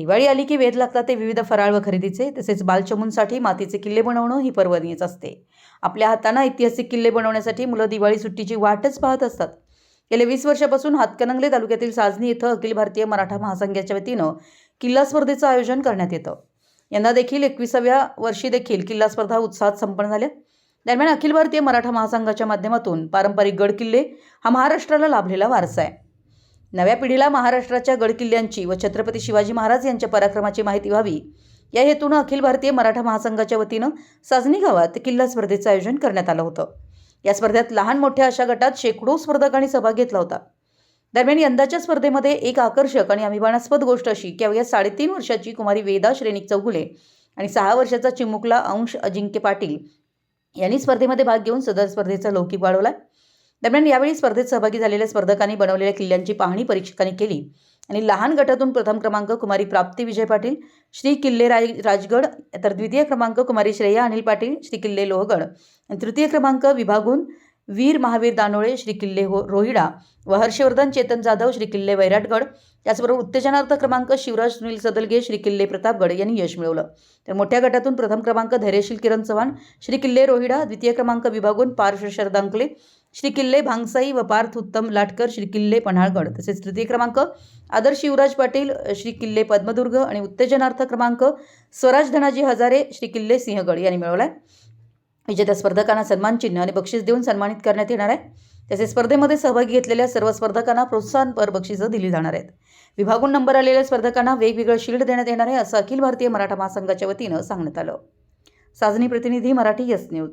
दिवाळी आली की वेध लागतात ते विविध फराळ व खरेदीचे तसेच बालचमूंसाठी मातीचे किल्ले बनवणं ही पर्वणीच असते. आपल्या हातांना ऐतिहासिक किल्ले बनवण्यासाठी मुलं दिवाळी सुट्टीची वाटच पाहत असतात. गेल्या वीस वर्षापासून हातकणंगले तालुक्यातील साजनी इथं अखिल भारतीय मराठा महासंघाच्या वतीनं किल्ला स्पर्धेचं आयोजन करण्यात येतं. यंदा देखील एकविसाव्या वर्षी देखील किल्ला स्पर्धा उत्साहात संपन्न झाल्या. दरम्यान अखिल भारतीय मराठा महासंघाच्या माध्यमातून पारंपरिक गड किल्ले हा महाराष्ट्राला लाभलेला वारसा आहे. नव्या पिढीला महाराष्ट्राच्या गडकिल्ल्यांची व छत्रपती शिवाजी महाराज यांच्या पराक्रमाची माहिती व्हावी. या हेतूनं अखिल भारतीय मराठा महासंघाच्या वतीनं साजनी गावात किल्ला स्पर्धेचं आयोजन करण्यात आलं होतं. या स्पर्धेत लहान मोठ्या अशा गटात शेकडो स्पर्धकांनी सहभाग घेतला होता. दरम्यान यंदाच्या स्पर्धेमध्ये एक आकर्षक आणि अभिमानास्पद गोष्ट अशी की अवघ्या साडेतीन वर्षाची कुमारी वेदा श्रेणिक चौगुले आणि सहा वर्षाचा चिमुकला अंश अजिंक्य पाटील यांनी स्पर्धेमध्ये भाग घेऊन सदर स्पर्धेचा लौकिक वाढवला. दरम्यान यावेळी स्पर्धेत सहभागी झालेल्या स्पर्धकांनी बनवलेल्या किल्ल्यांची पाहणी परीक्षकांनी केली. आणि लहान गटातून प्रथम क्रमांक कुमारी प्राप्ती विजय पाटील श्री किल्ले राय राजगड तर द्वितीय क्रमांक कुमारी श्रेया अनिल पाटील श्री किल्ले लोहगड. आणि तृतीय क्रमांक विभागून वीर महावीर दानोळे श्री किल्ले हो रोहिडा. व हर्षवर्धन चेतन जाधव श्री किल्ले वैराटगड. त्याचबरोबर उत्तेजनार्थ क्रमांक शिवराज सुनील सदलगे श्री किल्ले प्रतापगड यांनी यश मिळवलं. तर मोठ्या गटातून प्रथम क्रमांक धैर्यशील किरण चव्हाण श्री किल्ले रोहिडा. द्वितीय क्रमांक विभागून पार्श्व शरदांकले श्री किल्ले भांगसाई व पार्थ उत्तम लाटकर श्री किल्ले पन्हाळगड. तसेच तृतीय क्रमांक आदर्श युवराज पाटील श्री किल्ले पद्मदुर्ग आणि उत्तेजनार्थ क्रमांक स्वराज धनाजी हजारे श्री किल्ले सिंहगड यांनी मिळवला विजेत्या स्पर्धकांना सन्मान चिन्ह आणि बक्षीस देऊन सन्मानित करण्यात येणार आहे. तसेच स्पर्धेमध्ये सहभागी घेतलेल्या सर्व स्पर्धकांना प्रोत्साहनपर बक्षिसं दिली जाणार आहेत. विभागून नंबर आलेल्या स्पर्धकांना वेगवेगळं शिल्ड देण्यात येणार आहे असं अखिल भारतीय मराठा महासंघाच्या वतीनं सांगण्यात आलं. साजनी प्रतिनिधी मराठी यस न्यूज.